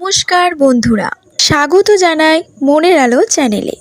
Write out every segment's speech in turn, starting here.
নমস্কার বন্ধুরা। স্বাগত জানাই মনের আলো চ্যানেলে।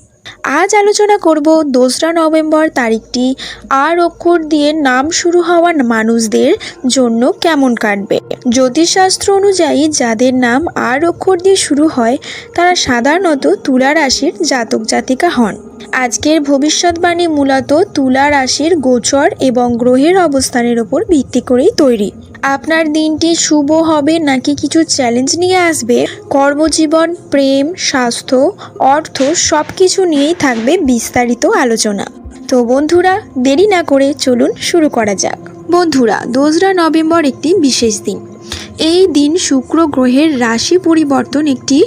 আজ আলোচনা করব দোসরা নভেম্বর তারিখটি, আর অক্ষর দিয়ে নাম শুরু হওয়া মানুষদের জন্য কেমন কাটবে। জ্যোতিষশাস্ত্র অনুযায়ী যাদের নাম আর অক্ষর দিয়ে শুরু হয়, তারা সাধারণত তুলা রাশির জাতক জাতিকা হন। আজকের ভবিষ্যৎবাণী মূলত তুলা রাশির গোচর এবং গ্রহের অবস্থানের ওপর ভিত্তি করেই তৈরি। আপনার দিনটি শুভ হবে নাকি কিছু চ্যালেঞ্জ নিয়ে আসবে? কর্মজীবন, প্রেম, স্বাস্থ্য, অর্থ সব কিছু নিয়েই থাকবে বিস্তারিত আলোচনা। তো বন্ধুরা, দেরি না করে চলুন শুরু করা যাক। বন্ধুরা, দোসরা নভেম্বর একটি বিশেষ দিন। এই দিন শুক্র গ্রহের রাশি পরিবর্তন একটি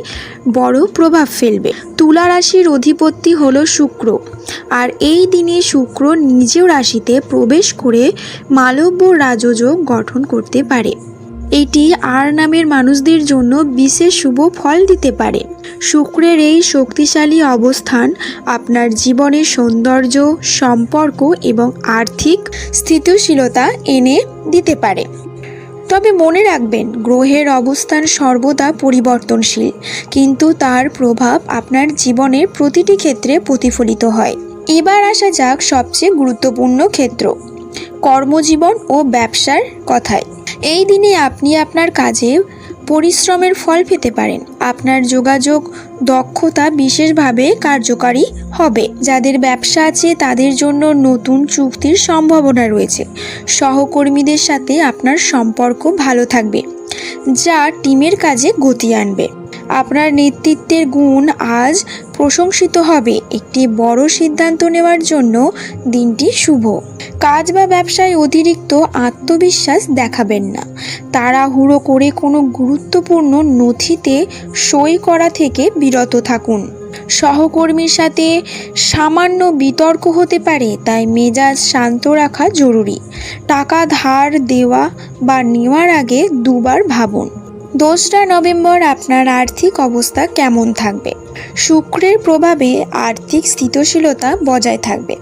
বড় প্রভাব ফেলবে। তুলা রাশির অধিপতি হলো শুক্র। আর এই দিনে শুক্র নিজেও রাশিতে প্রবেশ করে মালব্য রাজযোগ গঠন করতে পারে। এটি আর নামের মানুষদের জন্য বিশেষ শুভ ফল দিতে পারে। শুক্রের এই শক্তিশালী অবস্থান আপনার জীবনের সৌন্দর্য, সম্পর্ক এবং আর্থিক স্থিতিশীলতা এনে দিতে পারে। তবে মনে রাখবেন, গ্রহের অবস্থান সর্বদা পরিবর্তনশীল। কিন্তু তার প্রভাব আপনার জীবনের প্রতিটি ক্ষেত্রে প্রতিফলিত হয়। এবার আসা যাক সবচেয়ে গুরুত্বপূর্ণ ক্ষেত্র, কর্মজীবন ও ব্যবসার কথায়। এই দিনে আপনি আপনার কাজে পরিশ্রমের ফল পেতে পারেন। আপনার যোগাযোগ, দক্ষতা বিশেষভাবে কার্যকারী হবে। যাদের ব্যবসা আছে, তাদের জন্য নতুন চুক্তির সম্ভাবনা রয়েছে। সহকর্মীদের সাথে আপনার সম্পর্ক ভালো থাকবে, যা টিমের কাজে গতি আনবে। আপনার নেতৃত্বের গুণ আজ প্রশংসিত হবে। একটি বড় সিদ্ধান্ত নেওয়ার জন্য দিনটি শুভ। কাজ বা ব্যবসায় অতিরিক্ত আত্মবিশ্বাস দেখাবেন না। তাড়াহুড়ো করে কোনো গুরুত্বপূর্ণ নথিতে সই করা থেকে বিরত থাকুন। সহকর্মীর সাথে সামান্য বিতর্ক হতে পারে, তাই মেজাজ শান্ত রাখা জরুরি। টাকা ধার দেওয়া বা নেওয়ার আগে দুবার ভাবুন। দোসরা নভেম্বর আপনার আর্থিক অবস্থা কেমন থাকবে? শুক্রের প্রভাবে আর্থিক স্থিতিশীলতা বজায় থাকবে।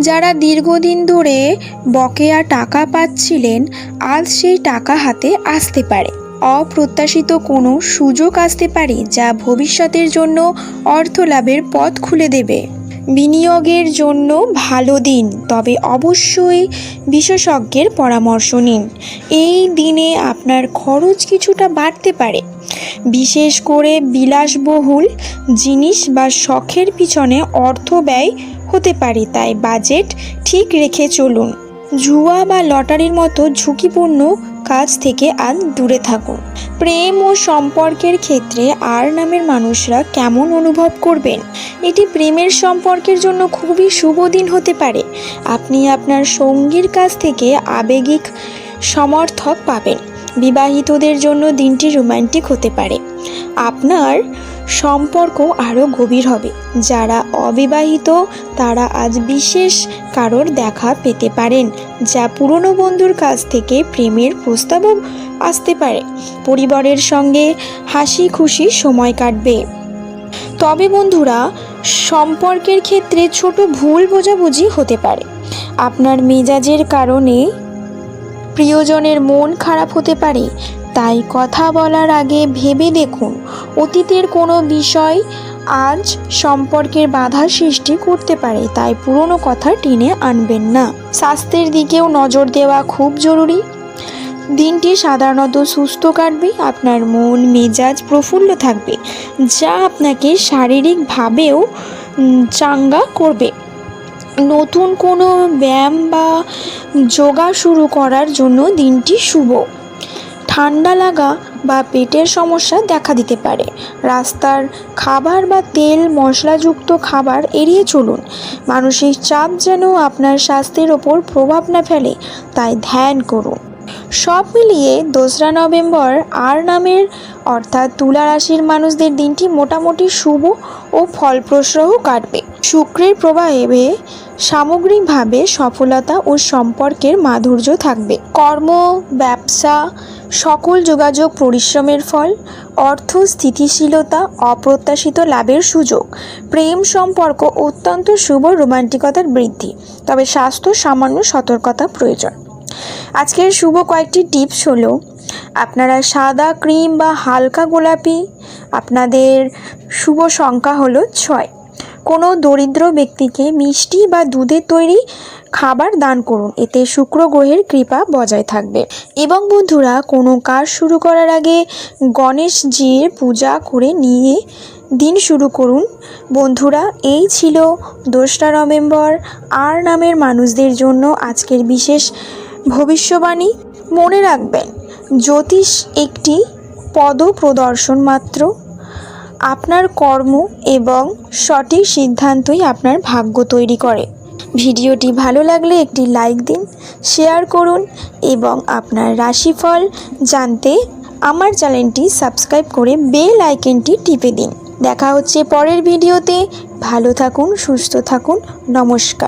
যারা দীর্ঘদিন ধরে বকেয়া টাকা পাচ্ছিলেন, আজ সেই টাকা হাতে আসতে পারে। অপ্রত্যাশিত কোনো সুযোগ আসতে পারে যা ভবিষ্যতের জন্য অর্থ লাভের পথ খুলে দেবে। বিনিয়োগের জন্য ভালো দিন, তবে অবশ্যই বিশেষজ্ঞের পরামর্শ নিন। এই দিনে আপনার খরচ কিছুটা বাড়তে পারে। বিশেষ করে বিলাসবহুল জিনিস বা শখের পিছনে অর্থ ব্যয় হতে পারে, তাই বাজেট ঠিক রেখে চলুন। জুয়া বা লটারির মতো ঝুঁকিপূর্ণ কাজ থেকে আর দূরে থাকুন প্রেম ও সম্পর্কের ক্ষেত্রে আর নামের মানুষরা কেমন অনুভব করবেন? এটি প্রেমের সম্পর্কের জন্য খুবই শুভ দিন হতে পারে। আপনি আপনার সঙ্গীর কাছ থেকে আবেগিক সমর্থক পাবেন। বিবাহিতদের জন্য দিনটি রোমান্টিক হতে পারে। আপনার সম্পর্ক আরও গভীর হবে। যারা অবিবাহিত, তারা আজ বিশেষ কারোর দেখা পেতে পারেন, যা পুরনো বন্ধুর কাছ থেকে প্রেমের প্রস্তাবও আসতে পারে। পরিবারের সঙ্গে হাসি খুশি সময় কাটবে। তবে বন্ধুরা, সম্পর্কের ক্ষেত্রে ছোট ভুল বোঝাবুঝি হতে পারে। আপনার মেজাজের কারণে প্রিয়জনের মন খারাপ হতে পারে। তাই কথা বলার আগে ভেবে দেখুন, অতীতের কোনো বিষয় আজ সম্পর্কের বাধা সৃষ্টি করতে পারে, তাই পুরনো কথা টেনে আনবেন না। স্বাস্থ্যের দিকেও নজর দেওয়া খুব জরুরি। দিনটি সাধারণত সুস্থ কাটবে, আপনার মন, মেজাজ প্রফুল্ল থাকবে, যা আপনাকে শারীরিকভাবেও চাঙ্গা করবে। নতুন কোনো ব্যায়াম বা যোগা শুরু করার জন্য দিনটি শুভ। ঠান্ডা লাগা বা পেটের সমস্যা দেখা দিতে পারে। রাস্তার খাবার বা তেল মশলাযুক্ত খাবার এড়িয়ে চলুন। মানসিক চাপ যেন আপনার স্বাস্থ্যের ওপর প্রভাব না ফেলে, তাই ধ্যান করুন। সব মিলিয়ে দোসরা নভেম্বর আর নামের, অর্থাৎ তুলা রাশির মানুষদের দিনটি মোটামুটি শুভ ও ফলপ্রসূ কাটবে। শুক্রের প্রভাবে সামগ্রিকভাবে সফলতা ও সম্পর্কের মাধুর্য থাকবে। কর্ম, ব্যবসা সকল যোগাযোগ পরিশ্রমের ফল, অর্থ, স্থিতিশীলতা, অপ্রত্যাশিত লাভের সুযোগ, প্রেম সম্পর্ক অত্যন্ত শুভ রোমান্টিকতার বৃদ্ধি, তবে স্বাস্থ্য সামান্য সতর্কতা প্রয়োজন। আজকের শুভ কয়েকটি টিপস হলো, আপনারা সাদা ক্রিম বা হালকা গোলাপি, আপনাদের শুভ সংখ্যা হলো ছয়। কোনো দরিদ্র ব্যক্তিকে মিষ্টি বা দুধের তৈরি খাবার দান করুন। এতে শুক্র গ্রহের কৃপা বজায় থাকবে। এবং বন্ধুরা, কোনো কাজ শুরু করার আগে গণেশজির পূজা করে নিয়ে দিন শুরু করুন। বন্ধুরা, এই ছিল দোসরা নভেম্বর আর নামের মানুষদের জন্য আজকের বিশেষ ভবিষ্যবাণী। মনে রাখবেন, জ্যোতিষ একটি পদ প্রদর্শন মাত্র। আপনার কর্ম এবং সঠিক সিদ্ধান্তই আপনার ভাগ্য তৈরি করে। ভিডিওটি ভালো লাগলে একটি লাইক দিন, শেয়ার করুন এবং আপনার রাশিফল জানতে আমার চ্যানেলটি সাবস্ক্রাইব করে বেল আইকনটি টিপে দিন। দেখা হচ্ছে পরের ভিডিওতে। ভালো থাকুন, সুস্থ থাকুন। নমস্কার।